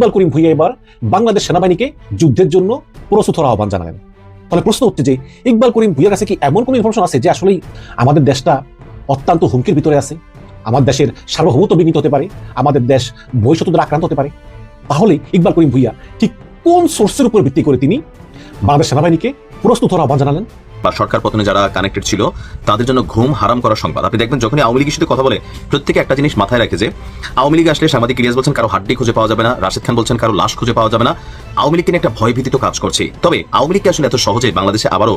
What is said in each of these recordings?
ইকবাল করিম ভুইয়া এবার বাংলাদেশ সেনাবাহিনীকে যুদ্ধের জন্য প্রস্তুত হওয়ার আহ্বান জানালেন। তাহলে প্রশ্ন উঠছে যে, ইকবাল করিম ভুইয়ার কাছে কি এমন কোনো ইনফরমেশন আছে যে আসলেই আমাদের দেশটা অত্যন্ত হুমকির ভিতরে আছে? আমার দেশের সার্বভৌমত্ব বিঘ্নিত হতে পারে, আমাদের দেশ বহিঃশত্রুদের আক্রান্ত হতে পারে। তাহলে ইকবাল করিম ভুইয়া ঠিক কোন সোর্সের উপর ভিত্তি করে তিনি বাংলাদেশ সেনাবাহিনীকে প্রস্তুত হওয়ার আহ্বান জানালেন? বা সরকার পতনে যারা কানেক্টেড ছিল, তাদের জন্য ঘুম হারাম করার সংবাদ। আপনি দেখবেন যখনই আওয়ামী লীগের সাথে কথা বলে, প্রত্যেকে একটা জিনিস মাথায় রাখে যে, আওয়ামী লীগ আসলে সাংবাদিক ইলিয়াস বলছেন, কারও হাড্ডি খুঁজে পাওয়া যাবে না, রাশেদ খান বলছেন, কারও লাশ খুঁজে পাওয়া যাবে না। আওয়ামী লীগ নিয়ে একটা ভয় ভীতি তো কাজ করছে তবে আওয়ামী লীগকে আসলে এত সহজে বাংলাদেশে আবারও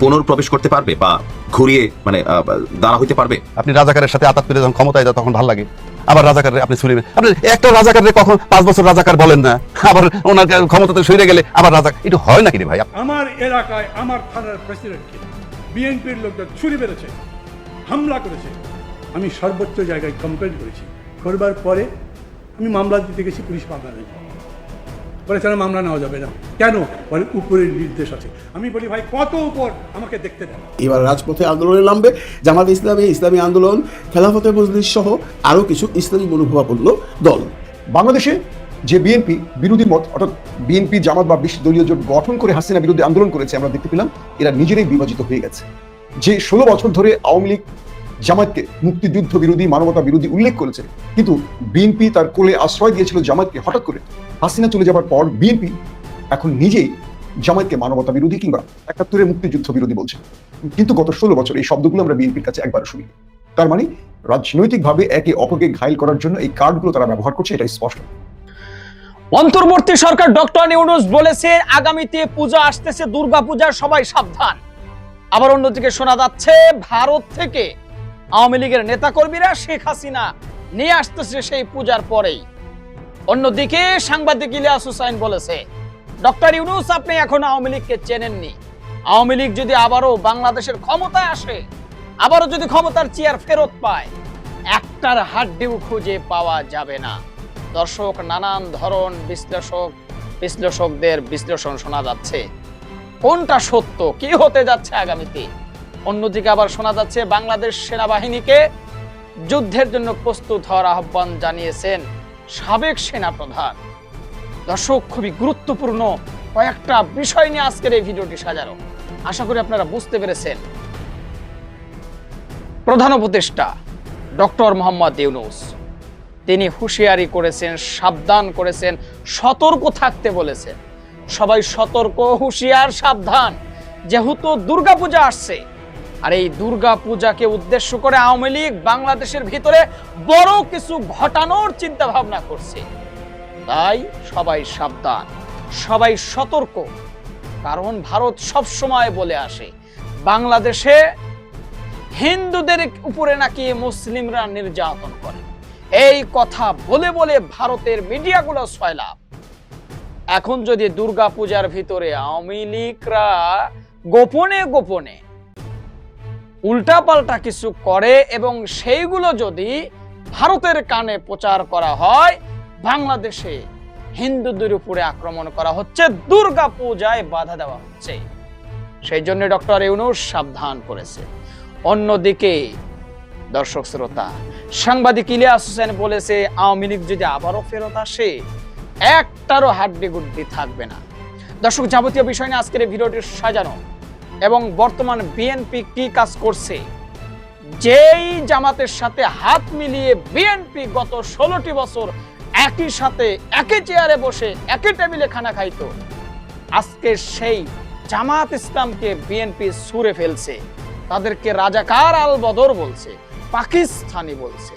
পুনর্প্রবেশ করতে পারবে বা ঘুরিয়ে মানে দাঁড়া হইতে পারবে? আপনি রাজাকারের সাথে আতাত পেরে যখন ক্ষমতায় যায় তখন ভালো লাগে। আবার রাজাকারের আপনি ছুড়ে আপনি একটা রাজাকারের কখন পাঁচ বছর রাজাকার বলেন না? আবার ওনার ক্ষমতাতে সরে গেলে আবার রাজা এটা হয় নাকি রে ভাই? আমার এলাকায় আমার থানার প্রেসিডেন্টকে বিএনপির লোকজন ছুরি মেরেছে হামলা করেছে। আমি সর্বোচ্চ জায়গায় কমপ্লেন করেছি। করবার পরে আমি মামলা দিতে গেছি পুলিশ মামলা নেই বলে তারা মামলা নেওয়া যাবে না। কেন? বলে উপরের নির্দেশ আছে। আমি বলি ভাই কত উপর? আমাকে দেখতে দেন এবার রাজপথে আন্দোলনে নামবে জামাত ইসলামী ইসলামী আন্দোলন খেলাফতে মজলিস সহ আরও কিছু ইসলামী মনোভাবাপন্ন দল। বাংলাদেশে যে বিএনপি বিরোধী মত অর্থাৎ বিএনপি জামাত বা বিশ দলীয় জোট গঠন করে হাসিনা বিরুদ্ধে আন্দোলন করেছে আমরা দেখতে পেলাম এরা নিজেরাই বিভাজিত হয়ে গেছে। যে ষোলো বছর ধরে আওয়ামী লীগ জামাতকে মুক্তিযুদ্ধ বিরোধী মানবতা বিরোধী উল্লেখ করেছে। কিন্তু বিএনপি তার কোলে আশ্রয় দিয়েছিল জামাতকে হঠাৎ করে। হাসিনা চলে যাবার পর বিএনপি এখন নিজেই জামাতকে মানবতা বিরোধী কিংবা একাত্তরের মুক্তিযুদ্ধ বিরোধী বলছে। কিন্তু গত ষোলো বছর এই শব্দগুলো আমরা বিএনপির কাছে একবার শুনি। তার মানে রাজনৈতিকভাবে একে অপরকে ঘায়ল করার জন্য এই কার্ডগুলো তারা ব্যবহার করছে এটা স্পষ্ট। অন্তর্বর্তী সরকার ডক্টর ইউনুস বলেছে, আগামীতে পূজা আসতেছে দুর্গা পূজার সবাই সাবধান। আবার অন্যদিকে শোনা যাচ্ছে, ভারত থেকে আওয়ামী লীগের নেতাকর্মীরা শেখ হাসিনা নিয়ে আসতেছে সেই পূজার পরেই। অন্যদিকে সাংবাদিক ইলিয়াস হুসাইন বলেছে, ডক্টর ইউনুস, আপনি এখন আওয়ামী লীগকে চেনেননি। আওয়ামী লীগ যদি আবারও বাংলাদেশের ক্ষমতায় আসে, আবারও যদি ক্ষমতার চেয়ার ফেরত পায়, একটার হাড্ডিও খুঁজে পাওয়া যাবে না। দর্শক, নানান ধরন বিশ্লেষক, বিশ্লেষকদের বিশ্লেষণ শোনা যাচ্ছে। কোনটা সত্য, কি হতে যাচ্ছে আগামীতে? অন্যদিকে আবার শোনা যাচ্ছে, বাংলাদেশ সেনাবাহিনীকে যুদ্ধের জন্য প্রস্তুত হওয়ার আহ্বান জানিয়েছেন সাবেক সেনাপ্রধান। দর্শক, খুবই গুরুত্বপূর্ণ কয়েকটা বিষয় নিয়ে আজকের এই ভিডিওটি সাজানো। আশা করি আপনারা বুঝতে পেরেছেন। প্রধান উপদেষ্টা ডক্টর মোহাম্মদ ইউনুস, তিনি হুঁশিয়ারি করেছেন, সাবধান করেছেন, সতর্ক থাকতে বলেছেন। সবাই সতর্ক, হুঁশিয়ার, সাবধান। যেহেতু দুর্গাপূজা আসছে আর এই দুর্গা পূজাকে উদ্দেশ্য করে আওয়ামী লীগ বাংলাদেশের ভিতরে বড় কিছু ঘটানোর চিন্তা ভাবনা করছে। তাই সবাই সাবধান, সবাই সতর্ক, কারণ ভারত সব সময় বলে আসে, বাংলাদেশে হিন্দুদের উপরে নাকি মুসলিমরা নির্যাতন করে। এই কথা বলে বলে ভারতের মিডিয়াগুলো সয়লাভ এখন যদি দুর্গা পূজার ভিতরে আওয়ামী লীগরা গোপনে গোপনে উল্টাপাল্টা কিছু করে এবং সেইগুলো যদি ভারতের কানে প্রচার করা হয়, বাংলাদেশে হিন্দুদের উপরে আক্রমণ করা হচ্ছে, দুর্গা পূজায় বাধা দেওয়া হচ্ছে। সেই জন্য ডক্টর ইউনুস সাবধান করেছে। অন্যদিকে, দর্শক শ্রোতা, সাংবাদিক ইলিয়াস হোসেন বলেছে, আওয়ামী লীগ যদি আবারও ফেরত আসে, একটারও হাড্ডি গুড্ডি থাকবে না। দর্শক, যাবতীয় বিষয় নিয়ে আজকের ভিডিওটি সাজানো। এবং বর্তমান বিএনপি কি কাজ করছে? যেই জামাতের সাথে হাত মিলিয়ে বিএনপি গত ষোলোটি বছর একই সাথে, একই চেয়ারে বসে, একই টেবিলে খানা খাইতো, আজকে সেই জামাত ইসলামকে বিএনপি সুরে ফেলছে। তাদেরকে রাজাকার আল বদর বলছে, পাকিস্তানি বলছে।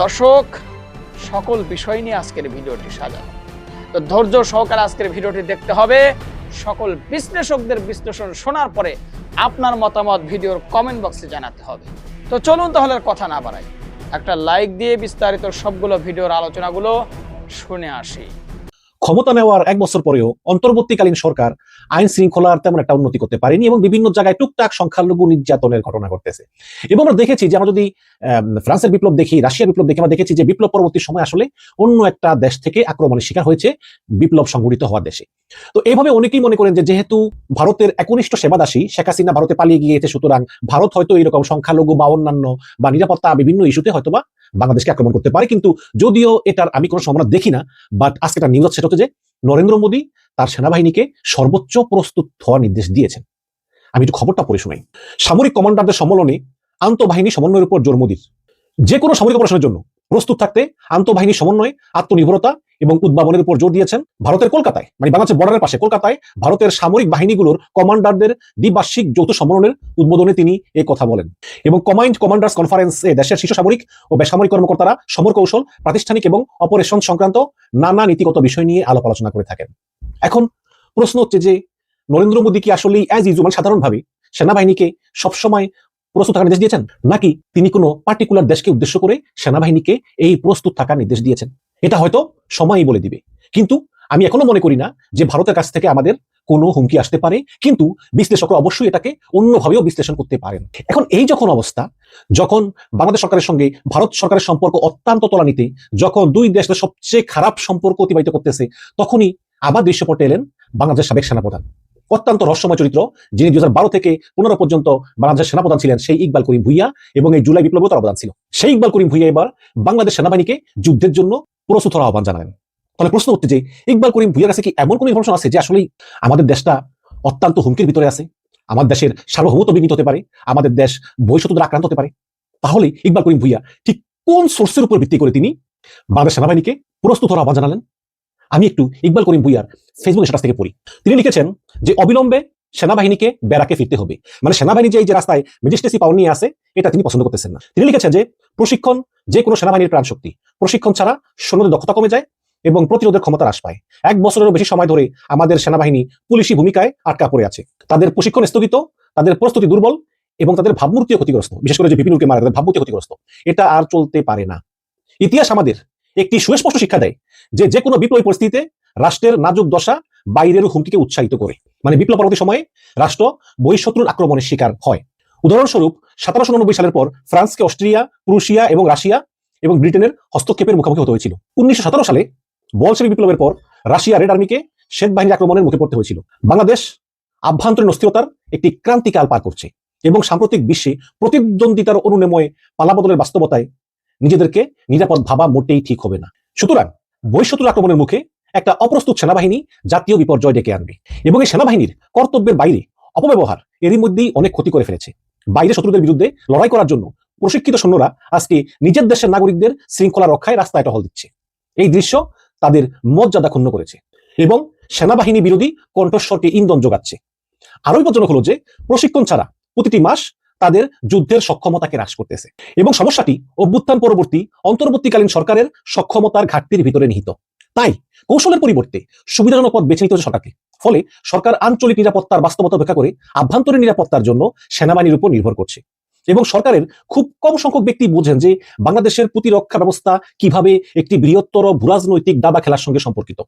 দর্শক, সকল বিষয় নিয়ে আজকের ভিডিওটি সাজানো। তো ধৈর্য সহকারে আজকের ভিডিওটি দেখতে হবে। সকল বিশ্লেষকদের বিশ্লেষণ শোনার পরে আপনার মতামত ভিডিওর কমেন্ট বক্সে জানাতে হবে। তো চলুন তাহলে কথা না বাড়াই। একটা লাইক দিয়ে বিস্তারিত সবগুলো ভিডিওর আলোচনাগুলো শুনে আসি। ক্ষমতা নেওয়ার এক বছর পরেও অন্তর্বর্তীকালীন সরকার আইন শৃঙ্খলার তেমন একটা উন্নতি করতে পারেনি এবং বিভিন্ন জায়গায় টুকটাক সংখ্যালঘু নির্যাতনের ঘটনা ঘটতেছে। এবং আমরা দেখেছি যে আমরা যদি ফ্রান্সের বিপ্লব দেখি, রাশিয়ার বিপ্লব দেখি, আমরা দেখেছি যে বিপ্লব পরবর্তী সময় আসলে অন্য একটা দেশ থেকে আক্রমণের শিকার হয়েছে, বিপ্লব সংঘটিত হওয়ার দেশে। তো এইভাবে অনেকেই মনে করেন যে যেহেতু ভারতের একনিষ্ঠ সেবাদাসী, শেখ হাসিনা ভারতে পালিয়ে গিয়েছে, সুতরাং ভারত হয়তো এরকম সংখ্যালঘু বা অন্যান্য বা নিরাপত্তা বিভিন্ন ইস্যুতে হয়তোবা বাংলাদেশকে আক্রমণ করতে পারে। কিন্তু যদিও এটার আমি কোনো সম্ভাবনা দেখি না বাট আজকে একটা নিউজ সেটা হচ্ছে যে নরেন্দ্র মোদী তার সেনাবাহিনীকে সর্বোচ্চ প্রস্তুত হওয়ার নির্দেশ দিয়েছেন। আমি একটু খবরটা পড়ে শুনাই। সামরিক কমান্ডারদের সম্মেলনে আন্তঃবাহিনী সমন্বয়ের উপর জোর মোদীর। যে কোনো সামরিক অপারেশনের জন্য প্রস্তুত থাকতে আন্তঃবাহিনী সমন্বয় আত্মনির্ভরতা এবং উদ্ভাবনের উপর জোর দিয়েছেন ভারতের কলকাতায় মানে বাংলাদেশের বর্ডারের পাশে কলকাতায় ভারতের সামরিক বাহিনীগুলোর কমান্ডারদের দ্বিবার্ষিক যৌথ সম্মেলনের উদ্বোধনে তিনি এই কথা বলেন। এবং কমাইন্ড কমান্ডার্স কনফারেন্সে দেশের শীর্ষ সামরিক ও বেসামরিক কর্মকর্তারা সমর কৌশল, প্রাতিষ্ঠানিক এবং অপারেশন সংক্রান্ত নানা নীতিগত বিষয় নিয়ে আলাপ আলোচনা করে থাকেন। এখন প্রশ্ন হচ্ছে যে, নরেন্দ্র মোদী কি আসলে অ্যাজ ইউজুয়াল সাধারণভাবে সেনাবাহিনীকে সবসময় প্রস্তুত থাকার নির্দেশ দিয়েছেন? নাকি তিনি কোনো পার্টিকুলার দেশকে উদ্দেশ্য করে সেনাবাহিনীকে এই প্রস্তুত থাকার নির্দেশ দিয়েছেন? এটা হয়তো সময়ই বলে দিবে। কিন্তু আমি এখনও মনে করি না যে ভারতের কাছ থেকে আমাদের কোনো হুমকি আসতে পারে, কিন্তু বিশ্লেষকরা অবশ্যই এটাকে অন্যভাবেও বিশ্লেষণ করতে পারেন। এখন এই যখন অবস্থা, যখন বাংলাদেশ সরকারের সঙ্গে ভারত সরকারের সম্পর্ক অত্যন্ত তলানিতে, যখন দুই দেশের সবচেয়ে খারাপ সম্পর্ক অতিবাহিত করতেছে, তখনই আবার দৃশ্যপটে এলেন বাংলাদেশ সাবেক সেনাপ্রধান। অত্যন্ত রহস্যময় চরিত্র, যিনি দুই হাজার বারো থেকে পনেরো পর্যন্ত বাংলাদেশের সেনাপ্রধান ছিলেন, সেই ইকবাল করিম ভুইয়া এবং এই জুলাই বিপ্লব তার অবদান ছিল। সেই ইকবাল করিম ভুইয়া এবার বাংলাদেশ সেনাবাহিনীকে যুদ্ধের জন্য প্রস্তুত হওয়ার আহ্বান জানালেন। তাহলে প্রশ্ন উঠতে যে, ইকবাল করিম ভুইয়ার কাছে কি এমন কোনো ইনফরমেশন আছে যে আসলেই আমাদের দেশটা অত্যন্ত হুমকির ভিতরে আছে? আমাদের দেশের সার্বভৌমত্ব বিঘ্নিত হতে পারে, আমাদের দেশ বৈশত্রদের আক্রান্ত হতে পারে? তাহলে ইকবাল করিম ভুইয়া ঠিক কোন সোর্সের উপর ভিত্তি করে তিনি বাংলাদেশ সেনাবাহিনীকে প্রস্তুত হওয়ার আহ্বান জানালেন? আমি একটু ইকবাল করিম ভুইয়ার ফেসবুক স্ট্যাটাস থেকে পড়ি। তিনি লিখেছেন যে, অবিলম্বে সেনাবাহিনীকে ব্যারাকে ফিরতে হবে। মানে সেনাবাহিনী যে এই যে রাস্তায় ম্যাজিস্ট্রেসি পাওয়ার নিয়ে আছে, এটা তিনি পছন্দ করতেছেন না। তিনি লিখেছেন যে, প্রশিক্ষণ যে কোনো সেনাবাহিনীর প্রাণ শক্তি। প্রশিক্ষণ ছাড়া সৈন্যদের দক্ষতা কমে যায় এবং প্রতিরোধের ক্ষমতা হ্রাস পায়। এক বছরেরও বেশি সময় ধরে আমাদের সেনাবাহিনী পুলিশি ভূমিকায় আটকা পড়ে আছে। তাদের প্রশিক্ষণ স্থগিত, তাদের প্রস্তুতি দুর্বল এবং তাদের ভাবমূর্তিও ক্ষতিগ্রস্ত। বিশেষ করে যে বিপিনুলকে মারা তাদের ভাবমূর্তি ক্ষতিগ্রস্ত। এটা আর চলতে পারে না। ইতিহাস আমাদের একটি সুস্পষ্ট শিক্ষা দেয় যে যে কোনো বিপ্লবী পরিস্থিতিতে রাষ্ট্রের নাজুক দশা বাইরের হুমকিকে উৎসাহিত করে। মানে বিপ্লব পরবর্তী সময়ে রাষ্ট্র বহিঃশত্রুর আক্রমণের শিকার হয়। উদাহরণস্বরূপ, সতেরোশো উননব্বই সালের পর ফ্রান্সকে অস্ট্রিয়া, প্রুশিয়া এবং রাশিয়া এবং ব্রিটেনের হস্তক্ষেপের মুখোমুখি হতে হয়েছিল। উনিশশো সতেরো সালে বলসেবি বিপ্লবের পর রাশিয়া রেড আর্মিকে শ্বেত বাহিনীর আক্রমণের মুখে পড়তে হয়েছিল। বাংলাদেশ আভ্যন্তরীণ অস্থিরতার একটি ক্রান্তিকাল পার করছে এবং সাম্প্রতিক বিশ্বে প্রতিদ্বন্দ্বিতার অনুনেময় পালাবদলের বাস্তবতায় নিজেদেরকে নিরাপদ ভাবা মোটেই ঠিক হবে না। সুতরাং বৈশত্রুর আক্রমণের মুখে একটা অপ্রস্তুত সেনাবাহিনী জাতীয় বিপর্যয় ডেকে আনবে এবং এই সেনাবাহিনীর কর্তব্যের বাইরে অপব্যবহার এরই মধ্যেই অনেক ক্ষতি করে ফেলেছে। বাইরে শত্রুদের বিরুদ্ধে লড়াই করার জন্য প্রশিক্ষিত সৈন্যরা আজকে নিজের দেশের নাগরিকদের শৃঙ্খলা রক্ষায় রাস্তায় টহল দিচ্ছে। এই দৃশ্য তাদের মর্যাদা ক্ষুণ্ণ করেছে এবং সেনাবাহিনী বিরোধী কণ্ঠস্বরকে ইন্ধন যোগাচ্ছে। আরোই বিপজ্জনক হলো যে প্রশিক্ষণ ছাড়া প্রতিটি মাস তাদের যুদ্ধের সক্ষমতাকে হ্রাস করতেছে। এবং সমস্যাটি অভ্যুত্থান পরবর্তী অন্তর্বর্তীকালীন সরকারের সক্ষমতার ঘাটতির ভিতরে নিহিত। তাই কৌশলের পরিবর্তে সুবিধাজনক পথ বেছে নিতে হচ্ছে সরকারকে। ফলে সরকার আঞ্চলিক নিরাপত্তার বাস্তবতা উপেক্ষা করে আভ্যন্তরীণ নিরাপত্তার জন্য সেনাবাহিনীর উপর নির্ভর করছে। এবং সরকারের খুব কম সংখ্যক ব্যক্তি বোঝেন যে বাংলাদেশের প্রতিরক্ষা ব্যবস্থা কীভাবে একটি বৃহত্তর ভূরাজনৈতিক দাবা খেলার সঙ্গে সম্পর্কিত।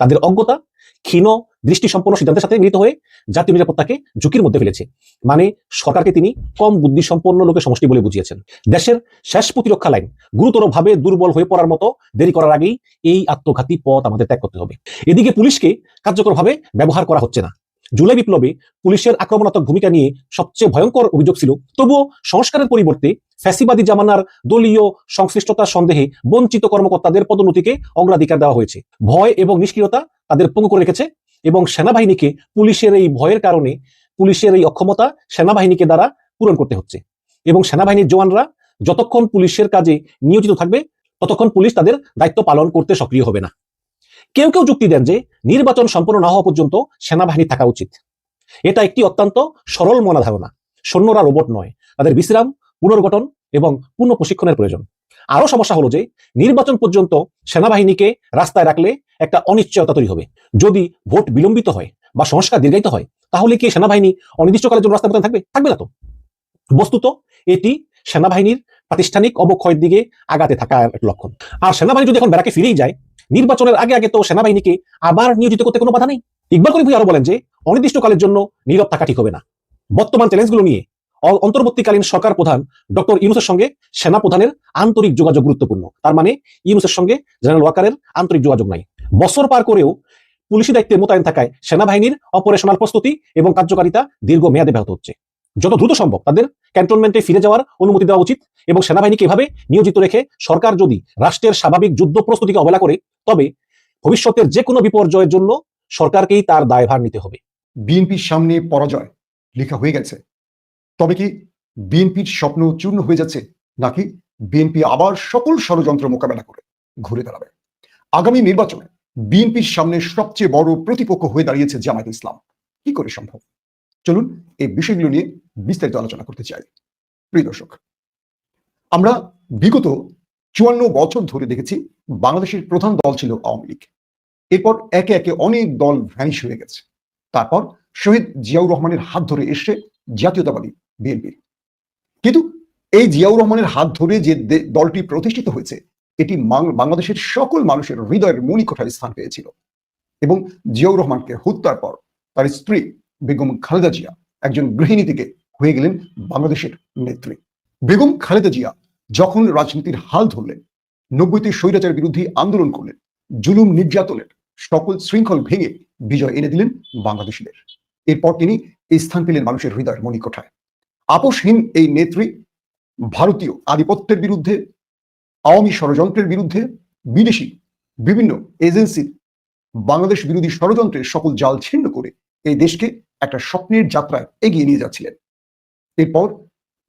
তাদের অজ্ঞতা, ক্ষীণ দৃষ্টি সম্পন্ন সিদ্ধান্তের সাথে মিলিত হয়ে জাতীয় নিরাপত্তাকে ঝুঁকির মধ্যে ফেলেছে। মানে সরকারকে তিনি কম বুদ্ধি সম্পন্ন লোকের সমষ্টি বলে বুঝিয়েছেন। দেশের শেষ প্রতিরক্ষা লাইন গুরুতরভাবে দুর্বল হয়ে পড়ার মতো দেরি করার আগেই এই আত্মঘাতী পথ আমাদের ত্যাগ করতে হবে। এদিকে পুলিশকে কার্যকরভাবে ব্যবহার করা হচ্ছে না। জুলাই বিপ্লবে পুলিশের আক্রমণাত্মক ভূমিকা নিয়ে সবচেয়ে ভয়ঙ্কর অভিযোগ ছিল, তবুও সংস্কারের পরিবর্তে ফ্যাসিবাদী জামানার দলীয় সংশ্লিষ্টতার সন্দেহে বঞ্চিত কর্মকর্তাদের পদোন্নতিকে অগ্রাধিকার দেওয়া হয়েছে। ভয় এবং নিষ্ক্রিয়তা তাদের পঙ্গু করে রেখেছে এবং সেনাবাহিনীকে পুলিশের এই ভয়ের কারণে পুলিশের এই অক্ষমতা সেনাবাহিনীকে দ্বারা পূরণ করতে হচ্ছে। এবং সেনাবাহিনীর জওয়ানরা যতক্ষণ পুলিশের কাজে নিয়োজিত থাকবে, ততক্ষণ পুলিশ তাদের দায়িত্ব পালন করতে সক্রিয় হবে না। কেউ কেউ যুক্তি দেন যে নির্বাচন সম্পন্ন না হওয়া পর্যন্ত সেনাবাহিনী থাকা উচিত। এটা একটি অত্যন্ত সরল মনা ধারণা সৈন্যরা রোবট নয়। তাদের বিশ্রাম, পুনর্গঠন এবং পুনঃ প্রশিক্ষণের প্রয়োজন। আরও সমস্যা হলো যে নির্বাচন পর্যন্ত সেনাবাহিনীকে রাস্তায় রাখলে একটা অনিশ্চয়তা তৈরি হবে। যদি ভোট বিলম্বিত হয় বা সংস্কার দীর্ঘায়িত হয়, তাহলে কি সেনাবাহিনী অনির্দিষ্টকালের জন্য রাস্তায় মোতায়েন থাকবে? থাকবে না তো। বস্তুত এটি সেনাবাহিনীর প্রাতিষ্ঠানিক অবক্ষয়ের দিকে আগাতে থাকা এক লক্ষণ। আর সেনাবাহিনী যদি এখন ব্যারাকে ফিরেই যায়, নির্বাচনের আগে আগে তো সেনাবাহিনীকে আবার নিয়োজিত করতে কোনো বাধা নেই। ইকবাল করিম ভুঁইয়া আরও বলেন যে, অনির্দিষ্টকালের জন্য নীরব থাকা ঠিক হবে না। বর্তমান চ্যালেঞ্জগুলো নিয়ে অন্তর্বর্তীকালীন সরকার প্রধান ডক্টর ইউনুসের সঙ্গে সেনা প্রধানের আন্তরিক যোগাযোগ গুরুত্বপূর্ণ। তার মানে ইউনুসের সঙ্গে জেনারেল ওয়াকারের আন্তরিক যোগাযোগ নাই। বছর পার করেও পুলিশি দায়িত্বে মোতায়েন থাকায় সেনাবাহিনীর অপারেশনাল প্রস্তুতি এবং কার্যকারিতা দীর্ঘ মেয়াদে ব্যাহত হচ্ছে। যত দ্রুত সম্ভব তাদের ক্যান্টনমেন্টে ফিরে যাওয়ার অনুমতি দেওয়া উচিত এবং সেনাবাহিনীকে এভাবে নিয়োজিত রেখে সরকার যদি রাষ্ট্রের স্বাভাবিক যুদ্ধ প্রস্তুতিকে অবহেলা করে, তবে ভবিষ্যতের যে কোনো বিপর্যয়ের জন্য সরকারকেই তার দায়ভার নিতে হবে। বিএনপির সামনে পরাজয় লেখা হয়ে গেছে। তবে কি বিএনপির স্বপ্ন চূর্ণ হয়ে যাচ্ছে? নাকি বিএনপি আবার সকল ষড়যন্ত্র মোকাবেলা করে ঘুরে দাঁড়াবে? আগামী নির্বাচনে বিএনপির সামনে সবচেয়ে বড় প্রতিপক্ষ হয়ে দাঁড়িয়েছে জামায়াত ইসলাম। কি করে সম্ভব? চলুন এই বিষয়গুলো নিয়ে বিস্তারিত আলোচনা করতে চাই। প্রিয় দর্শক, আমরা বিগত চুয়ান্ন বছর ধরে দেখেছি বাংলাদেশের প্রধান দল ছিল আওয়ামী লীগ। এরপর একে একে অনেক দল ভ্যানিশ হয়ে গেছে। তারপর শহীদ জিয়াউর রহমানের হাত ধরে এসে জাতীয়তাবাদী বিএনপি। কিন্তু এই জিয়াউর রহমানের হাত ধরে যে দলটি প্রতিষ্ঠিত হয়েছে, এটি বাংলাদেশের সকল মানুষের হৃদয়ের মণিকোঠায় স্থান পেয়েছিল। এবং জিয়াউর রহমানকে হত্যার পর তার স্ত্রী বেগম খালেদা জিয়া একজন গৃহিণী থেকে হয়ে গেলেন বাংলাদেশের নেত্রী। বেগম খালেদা জিয়া যখন রাজনীতির হাল ধরলেন, নব্বইতে স্বৈরাচার বিরোধী আন্দোলন করলেন, জুলুম নির্যাতনের সকল শৃঙ্খল ভেঙে বিজয় এনে দিলেন বাংলাদেশিদের। এরপর তিনি এই স্থান পেলেন মানুষের হৃদয়ের মণিকোঠায় আপোষহীন এই নেত্রী ভারতীয় আধিপত্যের বিরুদ্ধে, আওয়ামী ষড়যন্ত্রের বিরুদ্ধে, বিদেশি বিভিন্ন এজেন্সির বাংলাদেশ বিরোধী ষড়যন্ত্রের সকল জাল ছিন্ন করে এই দেশকে একটা স্বপ্নের যাত্রায় এগিয়ে নিয়ে যাচ্ছিলেন। এরপর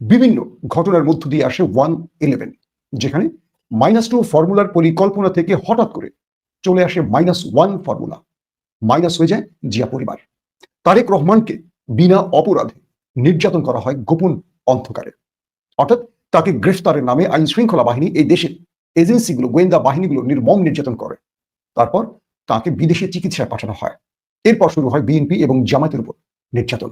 বিভিন্ন ঘটনার মধ্য দিয়ে আসে ওয়ান ইলেভেন, যেখানে মাইনাস টু ফর্মুলার পরিকল্পনা থেকে হঠাৎ করে চলে আসে মাইনাস ওয়ান ফর্মুলা। মাইনাস হয়ে যায় জিয়া পরিবার। তারেক রহমানকে বিনা অপরাধে নির্যাতন করা হয় গোপন অন্ধকারে। অর্থাৎ তাকে গ্রেফতারের নামে আইন শৃঙ্খলা বাহিনী এই দেশের এজেন্সিগুলো, গোয়েন্দা বাহিনীগুলো নির্মম নির্যাতন করে। তারপর তাকে বিদেশে চিকিৎসায় পাঠানো হয়। এরপর শুরু হয় বিএনপি এবং জামাতের উপর নির্যাতন।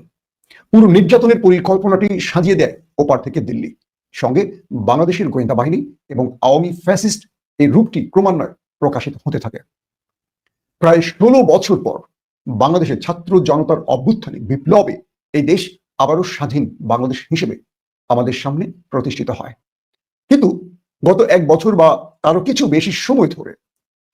পুরো নির্যাতনের পরিকল্পনাটি সাজিয়ে দেয় ওপার থেকে দিল্লি। সঙ্গে বাংলাদেশের গোয়েন্দা বাহিনী এবং আওয়ামী ফ্যাসিস্ট এই রূপটি ক্রমান্বয়ে প্রকাশিত হতে থাকে। প্রায় ষোলো বছর পর বাংলাদেশের ছাত্র জনতার অভ্যুত্থানে বিপ্লবে এই দেশ আবারও স্বাধীন বাংলাদেশ হিসেবে আমাদের সামনে প্রতিষ্ঠিত হয়। কিন্তু গত এক বছর বা তারও কিছু বেশি সময় ধরে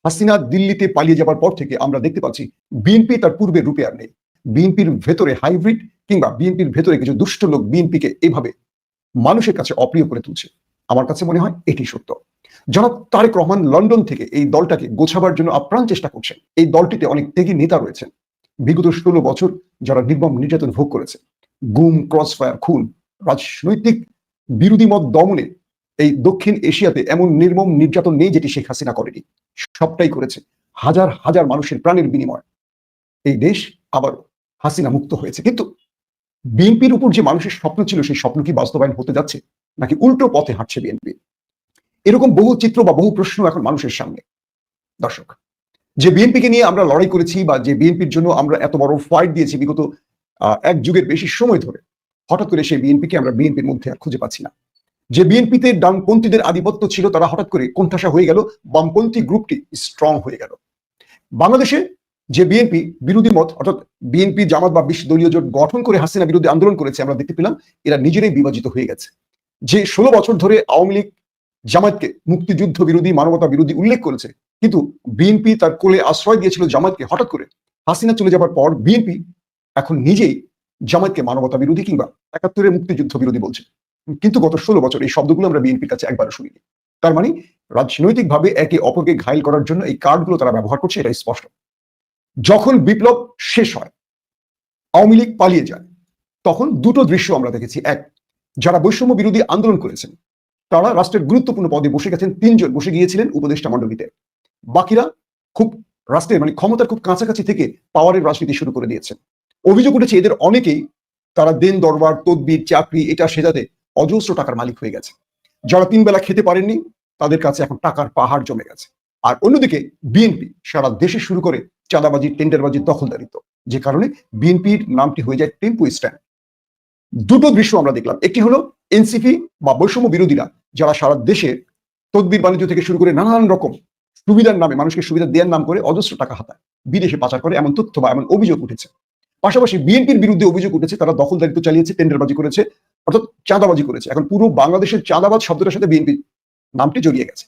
হাসিনা দিল্লিতে পালিয়ে যাবার পর থেকে আমরা দেখতে পাচ্ছি বিএনপি তার পূর্বের রূপে আর নেই। বিএনপির ভেতরে হাইব্রিড কিংবা বিএনপির ভেতরে কিছু দুষ্ট লোক বিএনপিকে এভাবে মানুষের কাছে অপ্রিয় করে তুলছে। আমার কাছে মনে হয় এটি সত্য। জনাব তারেক রহমান লন্ডন থেকে এই দলটাকে গোছাবার জন্য আপ্রাণ চেষ্টা করছেন। এই দলটিতে অনেক ত্যাগী নেতা রয়েছেন। বিগত ষোলো বছর যারা নির্মম নির্যাতন ভোগ করেছে গুম, ক্রসফায়ার, খুন রাজনৈতিক বিরোধী মত দমনে এই দক্ষিণ এশিয়াতে এমন নির্মম নির্যাতন নেই যেটি শেখ হাসিনা করেনি। সবটাই করেছে হাজার হাজার মানুষের প্রাণের বিনিময়। এই দেশ আবার হাসিনা মুক্ত হয়েছে। কিন্তু বিএনপির উপর যে মানুষের স্বপ্ন ছিল, সেই স্বপ্ন কি বাস্তবায়ন হতে যাচ্ছে? নাকি উল্টো পথে হাঁটছে বিএনপি? এরকম বহু চিত্র বা বহু প্রশ্ন এখন মানুষের সামনে। দর্শক, যে বিএনপিকে নিয়ে আমরা লড়াই করেছি বা যে বিএনপির জন্য আমরা এত বড় ফাইট দিয়েছি, বিগত এক যুগের বেশি সময় ধরে হঠাৎ করে সেই বিএনপিকে আমরা বিএনপির মধ্যে আর খুঁজে পাচ্ছি না। যে বিএনপিতে ডানপন্থীদের আধিপত্য ছিল, তারা হঠাৎ করে কোণঠাসা হয়ে গেল, বামপন্থী গ্রুপটি স্ট্রং হয়ে গেল। বাংলাদেশে যে বিএনপি বিরোধী মত, অর্থাৎ বিএনপি, জামাত বা বিশ দলীয় জোট গঠন করে হাসিনা বিরুদ্ধে আন্দোলন করেছে, আমরা দেখতে পেলাম, এরা নিজেরাই বিভাজিত হয়ে গেছে। যে ষোলো বছর ধরে আওয়ামী লীগ জামাতকে মুক্তিযুদ্ধ বিরোধী, মানবতা বিরোধী উল্লেখ করেছে, কিন্তু বিএনপি তার কোলে আশ্রয় দিয়েছিল জামাতকে হঠাৎ করে হাসিনা চলে যাবার পর বিএনপি এখন নিজেই জামাতকে মানবতা বিরোধী কিংবা একাত্তরের মুক্তিযুদ্ধ বিরোধী বলছে। কিন্তু গত ষোলো বছর এই শব্দগুলো আমরা বিএনপির কাছে একবারও শুনিনি। তার মানে রাজনৈতিকভাবে একে অপরকে ঘায়ল করার জন্য এই কার্ডগুলো তারা ব্যবহার করছে এটা স্পষ্ট। যখন বিপ্লব শেষ হয়, আওয়ামী লীগ পালিয়ে যায়, তখন দুটো দৃশ্য আমরা দেখেছি। এক, যারা বৈষম্য বিরোধী আন্দোলন করেছেন, তারা রাষ্ট্রের গুরুত্বপূর্ণ পদে বসে গেছেন, তিনজন বসে গিয়েছিলেন উপদেষ্টা মণ্ডলীতে। বাকিরা খুব রাষ্ট্রের মানে ক্ষমতার খুব কাছাকাছি থেকে পাওয়ারের রাজনীতি শুরু করে দিয়েছেন। অভিযোগ উঠেছে এদের অনেকেই তারা দেন, দরবার, তদবির, চাকরি, এটা সেজাতে অজস্র টাকার মালিক হয়ে গেছে। যারা তিন বেলা খেতে পারেননি, তাদের কাছে এখন টাকার পাহাড় জমে গেছে। আর অন্যদিকে বিএনপি সারা দেশে শুরু করে চাঁদাবাজি, টেন্ডারবাজি দখলদারিত্ব, যে কারণে বিএনপির নামটি হয়ে যায় টেম্পো স্ট্যান্ড। দুটো দৃশ্য আমরা দেখলাম। একটি হলো এনসিপি বা বৈষম্য বিরোধীরা যারা সারা দেশে তদবির বাণিজ্য থেকে শুরু করে নানান রকম সুবিধার নামে, মানুষকে সুবিধা দেওয়ার নাম করে অজস্র টাকা হাতায় বিদেশে পাচার করে, এমন তথ্য বা এমন অভিযোগ উঠেছে। পাশাপাশি বিএনপির বিরুদ্ধে অভিযোগ উঠেছে, তারা দখলদারিত্ব চালিয়েছে, টেন্ডারবাজি করেছে, অর্থাৎ চাঁদাবাজি করেছে। এখন পুরো বাংলাদেশের চাঁদাবাজ শব্দটার সাথে বিএনপি নামটি জড়িয়ে গেছে।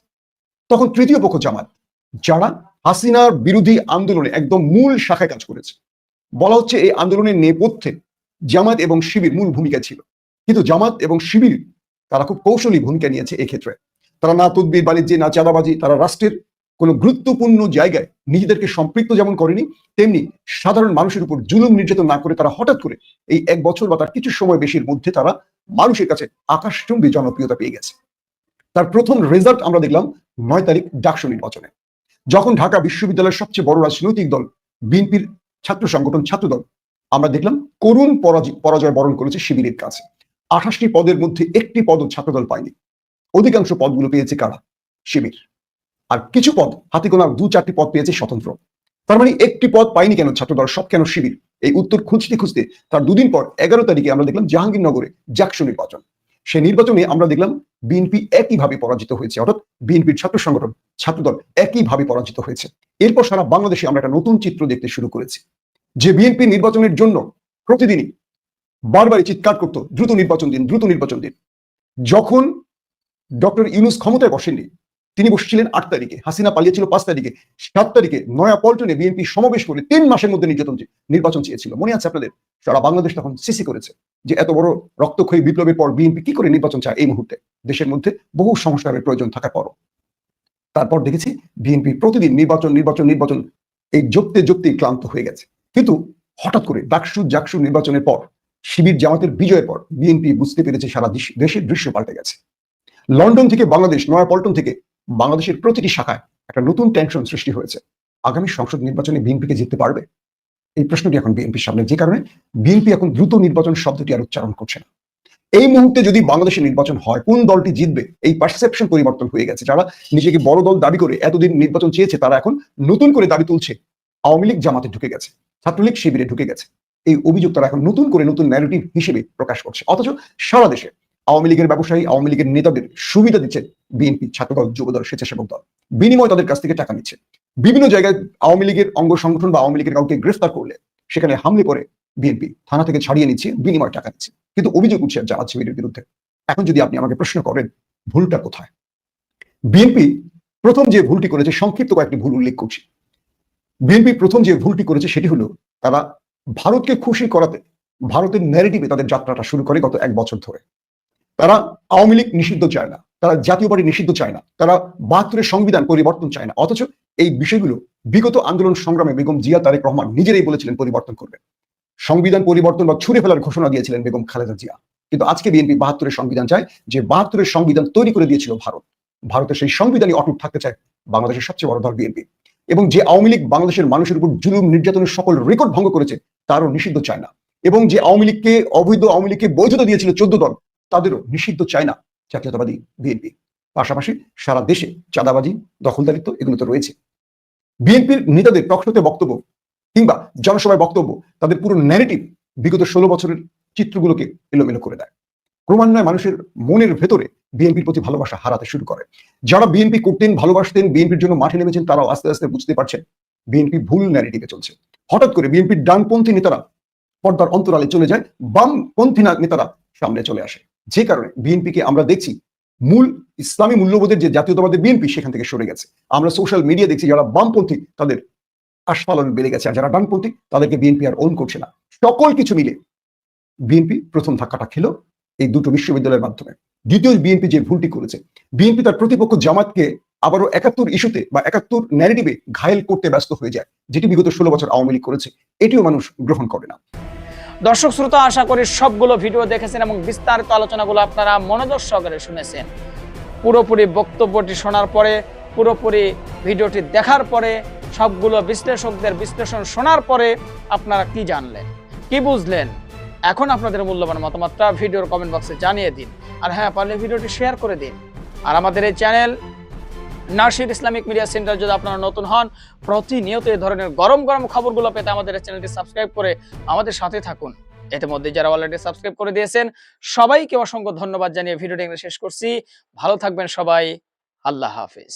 তখন তৃতীয় পক্ষ জামাত, যারা হাসিনার বিরোধী আন্দোলনে একদম মূল শাখায় কাজ করেছে। বলা হচ্ছে এই আন্দোলনের নেপথ্যে জামাত এবং শিবির মূল ভূমিকা ছিল। কিন্তু জামাত এবং শিবির, তারা খুব কৌশলী ভূমিকা নিয়েছে এক্ষেত্রে। তারা না তদবির, বাণিজ্যে, না চাঁদাবাজি, তারা রাষ্ট্রের কোনো গুরুত্বপূর্ণ জায়গায় নিজেদেরকে সম্পৃক্ত যেমন করেনি, তেমনি সাধারণ মানুষের উপর জুলুম নির্যাতন না করে তারা হঠাৎ করে এই এক বছর বা তার কিছু সময় বেশির মধ্যে তারা মানুষের কাছে আকাশচুম্বী জনপ্রিয়তা পেয়ে গেছে। তার প্রথম রেজাল্ট আমরা দেখলাম নয় তারিখ ডাকসু নির্বাচনে। যখন ঢাকা বিশ্ববিদ্যালয়ের সবচেয়ে বড় রাজনৈতিক দল বিএনপির ছাত্র সংগঠন ছাত্রদল আমরা দেখলাম করুণ পরাজয় বরণ করেছে শিবিরের কাছে। আঠাশটি পদের মধ্যে একটি পদও ছাত্রদল পায়নি। অধিকাংশ পদগুলো পেয়েছে কারা? শিবির। আর কিছু পদ হাতে গোনা দু চারটি পদ পেয়েছে স্বতন্ত্র। তার মানে একটি পদ পায়নি কেন? ছাত্রদল সব কেন শিবির? এই উত্তর খুঁজতে খুঁজতে তার দুদিন পর এগারো তারিখে আমরা দেখলাম জাহাঙ্গীরনগরে জাকসু নির্বাচন। সে নির্বাচনে আমরা দেখলাম বিএনপি একইভাবে পরাজিত হয়েছে। অর্থাৎ বিএনপির ছাত্র সংগঠন ছাত্রদল একইভাবে পরাজিত হয়েছে। এরপর সারা বাংলাদেশে আমরা একটা নতুন চিত্র দেখতে শুরু করেছি। যে বিএনপি নির্বাচনের জন্য প্রতিদিনই বারবারই চিৎকার করতো, দ্রুত নির্বাচন দিন, দ্রুত নির্বাচন দিন। যখন ডক্টর ইউনুস ক্ষমতায় বসেননি তিনি বসেছিলেন আট তারিখে, হাসিনা পালিয়েছিল পাঁচ তারিখে, সাত তারিখে নয়া পল্টনে বিএনপি সমাবেশ করে তিন মাসের মধ্যে নির্যাতন নির্বাচন চেয়েছিল। মনে আছে আপনাদের? সারা বাংলাদেশ তখন সিসি করেছে যে এত বড় রক্তক্ষয়ী বিপ্লবের পর বিএনপি কি করে নির্বাচন চায় এই মুহূর্তে? দেশের মধ্যে বহু সংস্কারের প্রয়োজন থাকার পরও। তারপর দেখেছি বিএনপি প্রতিদিন নির্বাচন নির্বাচন নির্বাচন এই যোগতে যোগতেই ক্লান্ত হয়ে গেছে। কিন্তু হঠাৎ করে ডাকসু, জাকসু নির্বাচনের পর, শিবির জামাতের বিজয়ের পর বিএনপি বুঝতে পেরেছে সারা দেশ- দেশের দৃশ্য পাল্টে গেছে। লন্ডন থেকে বাংলাদেশ, নয়াপল্টন থেকে বাংলাদেশের প্রতিটি শাখায় একটা নতুন টেনশন সৃষ্টি হয়েছে। আগামী সংসদ নির্বাচনে বিএনপিকে জিততে পারবে? এই প্রশ্নটি এখন বিএনপির সামনে, যে কারণে বিএনপি এখন দ্রুত নির্বাচন শব্দটি আর উচ্চারণ করছে না। এই মুহূর্তে যদি বাংলাদেশে নির্বাচন হয়, কোন দলটি জিতবে? এই পারসেপশন পরিবর্তন হয়ে গেছে। যারা নিজেকে বড় দল দাবি করে এতদিন নির্বাচন চেয়েছে, তারা এখন নতুন করে দাবি তুলছে, আওয়ামী লীগ জামাতে ঢুকে গেছে, ছাত্রলীগ শিবিরে ঢুকে গেছে। এই অভিযোগ তারা এখন নতুন করে নতুন ন্যারেটিভ হিসেবে প্রকাশ করছে। অথচ সারা দেশে আওয়ামী লীগের ব্যবসায়ী, আওয়ামী লীগের নেতাদের সুবিধা দিচ্ছে বিএনপি ছাত্রদল, যুবদল, স্বেচ্ছাসেবক দল। বিনিময় তাদের কাছ থেকে টাকা নিচ্ছে। বিভিন্ন জায়গায় আওয়ামী লীগের অঙ্গ সংগঠন বা আওয়ামী লীগের কাউকে গ্রেফতার করলে সেখানে হামলে করে বিএনপি। থানা থেকে ছাড়িয়ে নিচ্ছে, বিনিময় টাকা নিচ্ছে। কিন্তু অভিযোগ উঠছে জামাত শিবিরের বিরুদ্ধে। এখন যদি আপনি আমাকে প্রশ্ন করেন, ভুলটা কোথায়? বিএনপি প্রথম যে ভুলটি করেছে, সংক্ষিপ্ত কয়েকটি ভুল উল্লেখ করছি। বিএনপি প্রথম যে ভুলটি করেছে সেটি হলো, তারা ভারতকে খুশি করাতে, ভারতের ন্যারেটিভে তাদের যাত্রাটা শুরু করে গত এক বছর ধরে। তারা আওয়ামী লীগ নিষিদ্ধ চায় না, তারা জাতীয় পার্টি নিষিদ্ধ চায় না, তারা বাহাত্তরের সংবিধান পরিবর্তন চায় না। অথচ এই বিষয়গুলো বিগত আন্দোলন সংগ্রামে বেগম জিয়া তারেক রহমান নিজেরাই বলেছিলেন পরিবর্তন করবে সংবিধান পরিবর্তন বা ছুড়ে ফেলার ঘোষণা দিয়েছিলেন বেগম খালেদা জিয়া। কিন্তু আজকে বিএনপি বাহাত্তরের সংবিধান চায় যে বাহাত্তরের সংবিধান তৈরি করে দিয়েছিল ভারত। ভারতের সেই সংবিধানই অটুট থাকতে চায় বাংলাদেশের সবচেয়ে বড় দল বিএনপি। এবং যে আওয়ামী লীগ বাংলাদেশের মানুষের উপর জুলুম, নির্যাতনের সকল রেকর্ড ভঙ্গ করেছে, তারও নিষিদ্ধ চায় না। এবং যে আওয়ামী লীগকে, অবৈধ আওয়ামী লীগকে বৈধতা দিয়েছিল চোদ্দ দল তাদেরও নিষিদ্ধ চায় না জাতীয়তাবাদী বিএনপি। পাশাপাশি সারা দেশে চাঁদাবাজি, দখলদারিত্ব এগুলো তো রয়েছে। বিএনপির নেতাদের টকশোতে বক্তব্য কিংবা জনসভায় বক্তব্য তাদের পুরো ন্যারেটিভ বিগত ষোলো বছরের চিত্রগুলোকে এলোমেলো করে দেয়। ক্রমান্বয়ে মানুষের মনের ভেতরে বিএনপির প্রতি ভালোবাসা হারাতে শুরু করে। যারা বিএনপি করতেন, ভালোবাসতেন, বিএনপির জন্য মাঠে নেমেছেন, তারাও আস্তে আস্তে বুঝতে পারছেন বিএনপি ভুল ন্যারেটিভে চলছে। হঠাৎ করে বিএনপির ডানপন্থী নেতারা পর্দার অন্তরালে চলে যায়, বামপন্থী নেতারা সামনে চলে আসে। যে কারণে বিএনপিকে আমরা দেখছি মূল ইসলামী মূল্যবোধের যে জাতীয়তাবাদের বিএনপি সেখান থেকে সরে গেছে। আমরা সোশ্যাল মিডিয়া দেখছি যারা বামপন্থী, তাদের আস্ফালন বেড়ে গেছে আর যারা ডানপন্থী, তাদেরকে বিএনপি আর ওন করছে না। সকল কিছু মিলে বিএনপি প্রথম ধাক্কাটা খেলো এই দুটো বিশ্ববিদ্যালয়ের মাধ্যমে। দ্বিতীয় বিএনপি যে ভুলটি করেছে, বিএনপি তার প্রতিপক্ষ জামাতকে আবারও একাত্তর ইস্যুতে বা একাত্তর ন্যারেটিভে ঘায়েল করতে ব্যস্ত হয়ে যায়, যেটি বিগত ষোলো বছর আওয়ামী লীগ করেছে। এটিও মানুষ গ্রহণ করে না। দর্শক শ্রোতা, আশা করি সবগুলো ভিডিও দেখেছেন এবং বিস্তারিত আলোচনাগুলো আপনারা মনোযোগ সহকারে শুনেছেন। পুরোপুরি বক্তব্যটি শোনার পরে, পুরোপুরি ভিডিওটি দেখার পরে, সবগুলো বিশ্লেষকদের বিশ্লেষণ শোনার পরে আপনারা কি জানলেন, কি বুঝলেন? এখন আপনাদের মূল্যবান মতামতটা ভিডিওর কমেন্ট বক্সে জানিয়ে দিন। আর হ্যাঁ পারলে ভিডিওটি শেয়ার করে দিন। আর আমাদের এই চ্যানেল নার্সির ইসলামিক মিডিয়া সেন্টার যদি আপনারা নতুন হন, প্রতিনিয়ত এই ধরনের গরম গরম খবরগুলো পেতে আমাদের চ্যানেলটি সাবস্ক্রাইব করে আমাদের সাথে থাকুন। ইতিমধ্যে যারা অলরেডি সাবস্ক্রাইব করে দিয়েছেন, সবাইকে অসংখ্য ধন্যবাদ জানিয়ে ভিডিওটি শেষ করছি। ভালো থাকবেন সবাই। আল্লাহ হাফিজ।